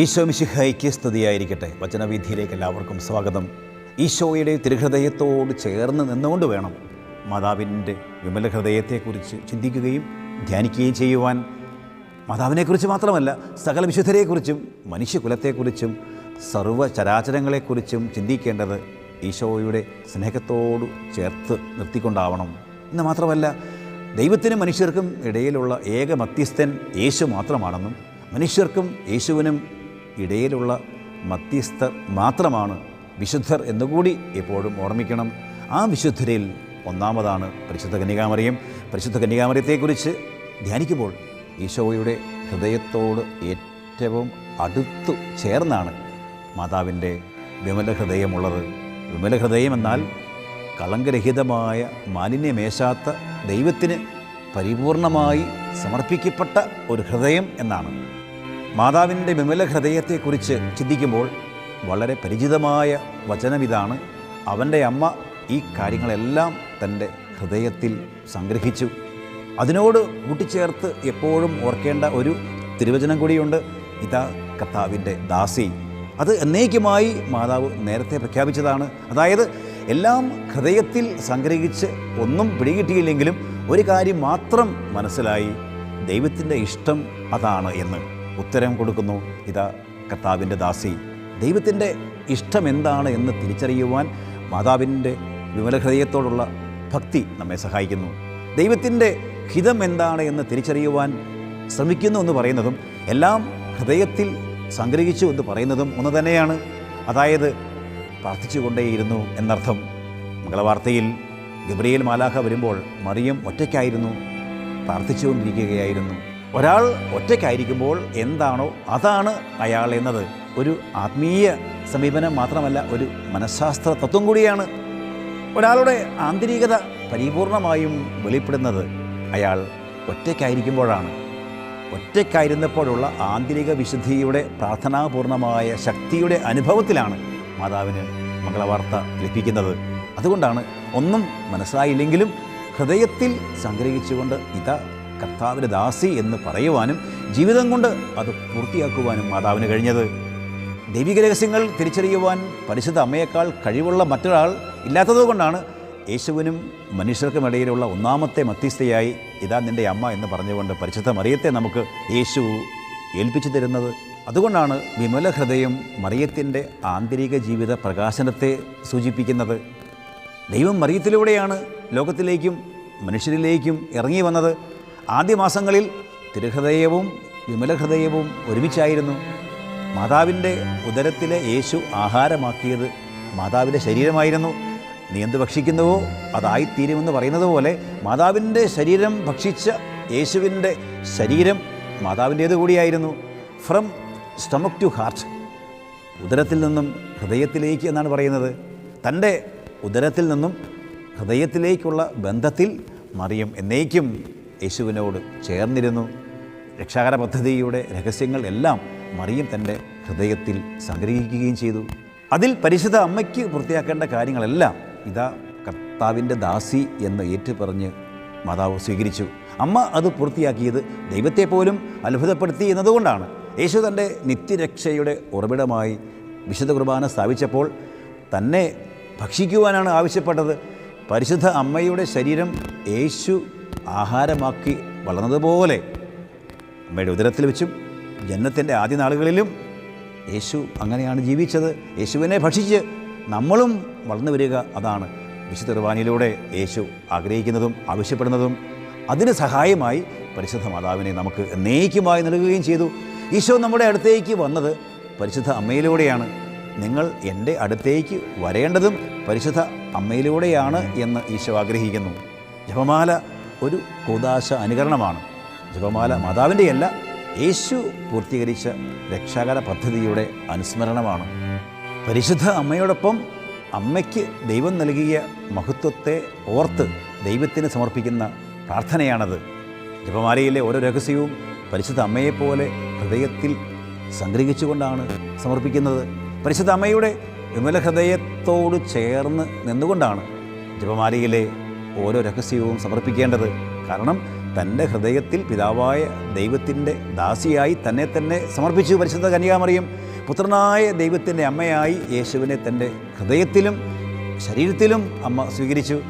ഈശോ മിശിഹായിക്ക് സ്തുതിയായിരിക്കട്ടെ. വചനവിധിയിലേക്ക് എല്ലാവർക്കും സ്വാഗതം. ഈശോയുടെ തിരുഹൃദയത്തോട് ചേർന്ന് നിന്നുകൊണ്ട് വേണം മാതാവിന്റെ വിമല ഹൃദയത്തെക്കുറിച്ച് ചിന്തിക്കുകയും ധ്യാനിക്കുകയും ചെയ്യുവാൻ. മാതാവിനെക്കുറിച്ച് മാത്രമല്ല സകല വിശുദ്ധരെക്കുറിച്ചും മനുഷ്യകുലത്തെക്കുറിച്ചും സർവ ചരാചരങ്ങളെക്കുറിച്ചും ചിന്തിക്കേണ്ടത് ഈശോയുടെ സ്നേഹത്തോട് ചേർത്ത് നിർത്തിക്കൊണ്ടാവണം. എന്ന് മാത്രമല്ല ദൈവത്തിനും മനുഷ്യർക്കും ഇടയിലുള്ള ഏക മധ്യസ്ഥൻ യേശു മാത്രമാണെന്നും മനുഷ്യർക്കും യേശുവിനും ഇടയിലുള്ള മധ്യസ്ഥർ മാത്രമാണ് വിശുദ്ധർ എന്നുകൂടി എപ്പോഴും ഓർമ്മിക്കണം. ആ വിശുദ്ധരിൽ ഒന്നാമതാണ് പരിശുദ്ധ കന്യകാമറിയം. പരിശുദ്ധ കന്യകാമറിയത്തെക്കുറിച്ച് ധ്യാനിക്കുമ്പോൾ ഈശോയുടെ ഹൃദയത്തോട് ഏറ്റവും അടുത്തു ചേർന്നാണ് മാതാവിന്റെ വിമല ഹൃദയമുള്ളത് വിമല ഹൃദയം എന്നാൽ കളങ്കരഹിതമായ മാലിന്യമേശാത്ത ദൈവത്തിന് പരിപൂർണമായി സമർപ്പിക്കപ്പെട്ട ഒരു ഹൃദയം എന്നാണ്. മാതാവിന്റെ വിമല ഹൃദയത്തെക്കുറിച്ച് ചിന്തിക്കുമ്പോൾ വളരെ പരിചിതമായ വചനമിതാണ് അവന്റെ അമ്മ ഈ കാര്യങ്ങളെല്ലാം തന്റെ ഹൃദയത്തിൽ സംഗ്രഹിച്ചു. അതിനോട് കൂട്ടിച്ചേർത്ത് എപ്പോഴും ഓർക്കേണ്ട ഒരു തിരുവചനം കൂടിയുണ്ട്. ഇതാ കർത്താവിന്റെ ദാസി. അത് എന്നേക്കുമായി മാതാവ് നേരത്തെ പ്രഖ്യാപിച്ചതാണ്. അതായത് എല്ലാം ഹൃദയത്തിൽ സംഗ്രഹിച്ച് ഒന്നും പിടികിട്ടിയില്ലെങ്കിലും ഒരു കാര്യം മാത്രം മനസ്സിലായി. ദൈവത്തിന്റെ ഇഷ്ടം അതാണ് എന്ന്. ഉത്തരം കൊടുക്കുന്നു. ഇതാ കർത്താവിന്റെ ദാസി. ദൈവത്തിന്റെ ഇഷ്ടം എന്താണ് എന്ന് തിരിച്ചറിയുവാൻ മാതാവിന്റെ വിമല ഹൃദയത്തോടുള്ള ഭക്തി നമ്മെ സഹായിക്കുന്നു. ദൈവത്തിന്റെ ഹിതം എന്താണ് എന്ന് തിരിച്ചറിയുവാൻ ശ്രമിക്കുന്നു എന്ന് പറയുന്നതും എല്ലാം ഹൃദയത്തിൽ സംഗ്രഹിച്ചു എന്ന് പറയുന്നതും ഒന്ന് തന്നെയാണ്. അതായത് പ്രാർത്ഥിച്ചുകൊണ്ടേയിരുന്നു എന്നർത്ഥം. മംഗളവാർത്തയിൽ ഗബ്രിയേൽ മാലാഖ വരുമ്പോൾ മറിയം ഒറ്റയ്ക്കായിരുന്നു. പ്രാർത്ഥിച്ചുകൊണ്ടിരിക്കുകയായിരുന്നു. ഒരാൾ ഒറ്റയ്ക്കായിരിക്കുമ്പോൾ എന്താണോ അതാണ് അയാൾ എന്നത്. ഒരു ആത്മീയ സമീപനം മാത്രമല്ല ഒരു മനഃശാസ്ത്ര തത്വം കൂടിയാണ്. ഒരാളുടെ ആന്തരികത പരിപൂർണമായും വെളിപ്പെടുന്നത് അയാൾ ഒറ്റയ്ക്കായിരിക്കുമ്പോഴാണ്. ഒറ്റയ്ക്കായിരുന്നപ്പോഴുള്ള ആന്തരിക വിശുദ്ധിയുടെ പ്രാർത്ഥനാപൂർണമായ ശക്തിയുടെ അനുഭവത്തിലാണ് മാതാവിന് മംഗളവാർത്ത ലഭിക്കുന്നത്. അതുകൊണ്ടാണ് ഒന്നും മനസ്സിലായില്ലെങ്കിലും ഹൃദയത്തിൽ സംഗ്രഹിച്ചുകൊണ്ട് ഇതാ കർത്താവിന്റെ ദാസി എന്ന് പറയുവാനും ജീവിതം കൊണ്ട് അത് പൂർത്തിയാക്കുവാനും മാതാവിന് കഴിഞ്ഞത്. ദൈവിക രഹസ്യങ്ങൾ തിരിച്ചറിയുവാൻ പരിശുദ്ധ അമ്മയേക്കാൾ കഴിവുള്ള മറ്റൊരാൾ ഇല്ലാത്തതുകൊണ്ടാണ് യേശുവിനും മനുഷ്യർക്കുമിടയിലുള്ള ഒന്നാമത്തെ മധ്യസ്ഥയായി ഇതാ നിന്റെ അമ്മ എന്ന് പറഞ്ഞുകൊണ്ട് പരിശുദ്ധ മറിയത്തെ നമുക്ക് യേശു ഏൽപ്പിച്ചു തരുന്നത്. അതുകൊണ്ടാണ് വിമല ഹൃദയം മറിയത്തിന്റെ ആന്തരിക ജീവിത പ്രകാശനത്തെ സൂചിപ്പിക്കുന്നത്. ദൈവം മറിയത്തിലൂടെയാണ് ലോകത്തിലേക്കും മനുഷ്യരിലേക്കും ഇറങ്ങി വന്നത്. ആദ്യ മാസങ്ങളിൽ തിരുഹൃദയവും വിമലഹൃദയവും ഒരുമിച്ചായിരുന്നു. മാതാവിന്റെ ഉദരത്തിലെ യേശു ആഹാരമാക്കിയത് മാതാവിന്റെ ശരീരമായിരുന്നു. നീ എന്ത് ഭക്ഷിക്കുന്നുവോ അതായിത്തീരുമെന്ന് പറയുന്നത് പോലെ മാതാവിന്റെ ശരീരം ഭക്ഷിച്ച യേശുവിന്റെ ശരീരം മാതാവിന്റേത് കൂടിയായിരുന്നു. ഫ്രം സ്റ്റമക് ടു ഹാർട്ട് ഉദരത്തിൽ നിന്നും ഹൃദയത്തിലേക്ക് എന്നാണ് പറയുന്നത്. തന്റെ ഉദരത്തിൽ നിന്നും ഹൃദയത്തിലേക്കുള്ള ബന്ധത്തിൽ മറിയം എന്നേക്കും യേശുവിനോട് ചേർന്നിരുന്നു. രക്ഷാകര പദ്ധതിയുടെ രഹസ്യങ്ങൾ എല്ലാം മറിയം തന്റെ ഹൃദയത്തിൽ സംഗ്രഹിക്കുകയും ചെയ്തു. അതിൽ പരിശുദ്ധ അമ്മയ്ക്ക് പൂർത്തിയാക്കേണ്ട കാര്യങ്ങളെല്ലാം ഇതാ കർത്താവിന്റെ ദാസി എന്ന് ഏറ്റുപറഞ്ഞ് മാതാവ് സ്വീകരിച്ചു. അമ്മ അത് പൂർത്തിയാക്കിയത് ദൈവത്തെ പോലും അത്ഭുതപ്പെടുത്തി എന്നതുകൊണ്ടാണ്. യേശു തന്റെ നിത്യരക്ഷയുടെ ഉറവിടമായി വിശുദ്ധ കുർബാന സ്ഥാപിച്ചപ്പോൾ തന്നെ ഭക്ഷിക്കുവാനാണ് ആവശ്യപ്പെട്ടത്. പരിശുദ്ധ അമ്മയുടെ ശരീരം യേശു ആഹാരമാക്കി വളർന്നതുപോലെ അമ്മയുടെ ഉദരത്തിൽ വെച്ചും ജന്മത്തിന്റെ ആദ്യ നാളുകളിലും യേശു അങ്ങനെയാണ് ജീവിച്ചത്. യേശുവിനെ ഭക്ഷിച്ച് നമ്മളും വളർന്നു വരിക അതാണ് വിശുദ്ധ കുർബാനയിലൂടെ യേശു ആഗ്രഹിക്കുന്നതും ആവശ്യപ്പെടുന്നതും. അതിന് സഹായമായി പരിശുദ്ധ മാതാവിനെ നമുക്ക് എന്നേക്കുമായി നൽകുകയും ചെയ്തു. ഈശോ നമ്മുടെ അടുത്തേക്ക് വന്നത് പരിശുദ്ധ അമ്മയിലൂടെയാണ്. നിങ്ങൾ എന്റെ അടുത്തേക്ക് വരേണ്ടതും പരിശുദ്ധ അമ്മയിലൂടെയാണ് എന്ന് ഈശോ ആഗ്രഹിക്കുന്നു. ജപമാല ഒരു കൂതാശ അനുകരണമാണ്. ജപമാല മാതാവിന്റെയല്ല യേശു പൂർത്തീകരിച്ച രക്ഷാകര പദ്ധതിയുടെ അനുസ്മരണമാണ്. പരിശുദ്ധ അമ്മയോടൊപ്പം അമ്മയ്ക്ക് ദൈവം നൽകിയ മഹത്വത്തെ ഓർത്ത് ദൈവത്തിന് സമർപ്പിക്കുന്ന പ്രാർത്ഥനയാണത്. ജപമാലയിലെ ഓരോ രഹസ്യവും പരിശുദ്ധ അമ്മയെപ്പോലെ ഹൃദയത്തിൽ സംഗ്രഹിച്ചുകൊണ്ടാണ് സമർപ്പിക്കുന്നത്. പരിശുദ്ധ അമ്മയുടെ വിമല ഹൃദയത്തോട് ചേർന്ന് നിന്നുകൊണ്ടാണ് ജപമാലയിലെ ഓരോ രഹസ്യവും സമർപ്പിക്കേണ്ടത്. കാരണം തന്റെ ഹൃദയത്തിൽ പിതാവായ ദൈവത്തിന്റെ ദാസിയായി തന്നെ തന്നെ സമർപ്പിച്ചു. പരിശുദ്ധ കന്യാമറിയും. പുത്രനായ ദൈവത്തിന്റെ അമ്മയായി യേശുവിനെ തന്റെ ഹൃദയത്തിലും ശരീരത്തിലും അമ്മ സ്വീകരിച്ചു.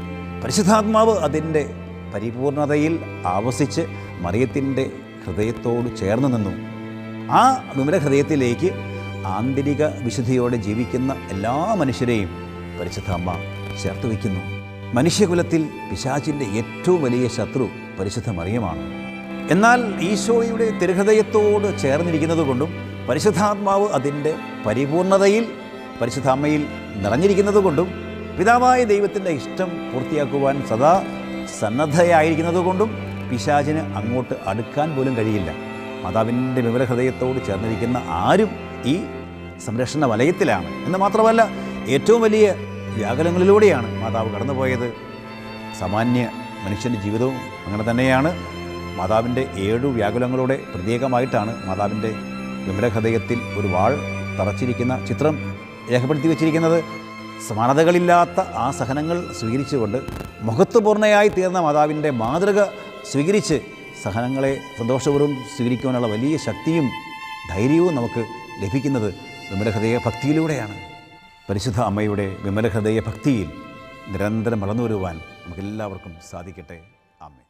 പരിശുദ്ധാത്മാവ് അതിന്റെ പരിപൂർണതയിൽ ആവസിച്ച് മറിയത്തിന്റെ ഹൃദയത്തോട് ചേർന്ന് നിന്നു. ആ വിമല ഹൃദയത്തിലേക്ക് ആന്തരിക വിശുദ്ധിയോടെ ജീവിക്കുന്ന എല്ലാ മനുഷ്യരെയും പരിശുദ്ധ അമ്മ ചേർത്ത് വയ്ക്കുന്നു. മനുഷ്യകുലത്തിൽ പിശാചിന്റെ ഏറ്റവും വലിയ ശത്രു പരിശുദ്ധ മറിയമാണ്. എന്നാൽ ഈശോയുടെ തിരുഹൃദയത്തോട് ചേർന്നിരിക്കുന്നത് കൊണ്ടും പരിശുദ്ധാത്മാവ് അതിന്റെ പരിപൂർണതയിൽ പരിശുദ്ധ അമ്മയിൽ നിറഞ്ഞിരിക്കുന്നത് കൊണ്ടും പിതാവായ ദൈവത്തിന്റെ ഇഷ്ടം പൂർത്തിയാക്കുവാൻ സദാ സന്നദ്ധയായിരിക്കുന്നത് കൊണ്ടും പിശാചിന് അങ്ങോട്ട് അടുക്കാൻ പോലും കഴിയില്ല. മാതാവിന്റെ വിവരഹൃദയത്തോട് ചേർന്നിരിക്കുന്ന ആരും ഈ സംരക്ഷണ വലയത്തിലാണ്. എന്ന് മാത്രമല്ല ഏറ്റവും വലിയ വ്യാകുലങ്ങളിലൂടെയാണ് മാതാവ് കടന്നുപോയത്. സാമാന്യ മനുഷ്യന്റെ ജീവിതവും അങ്ങനെ തന്നെയാണ്. മാതാവിന്റെ ഏഴു വ്യാകുലങ്ങളുടെ പ്രത്യേകമായിട്ടാണ് മാതാവിന്റെ വിമരഹൃദയത്തിൽ ഒരു വാൾ തറച്ചിരിക്കുന്ന ചിത്രം രേഖപ്പെടുത്തി വച്ചിരിക്കുന്നത്. സമാനതകളില്ലാത്ത ആ സഹനങ്ങൾ സ്വീകരിച്ചുകൊണ്ട് മുഖത്വപൂർണയായി തീർന്ന മാതാവിന്റെ മാതൃക സ്വീകരിച്ച് സഹനങ്ങളെ സന്തോഷപൂർവം സ്വീകരിക്കുവാനുള്ള വലിയ ശക്തിയും ധൈര്യവും നമുക്ക് ലഭിക്കുന്നത് വിമലഹൃദയ ഭക്തിയിലൂടെയാണ്. പരിശുദ്ധ അമ്മയുടെ വിമലഹൃദയ ഭക്തിയിൽ നിരന്തരം വളർന്നു വരുവാൻ നമുക്കെല്ലാവർക്കും സാധിക്കട്ടെ. ആമേ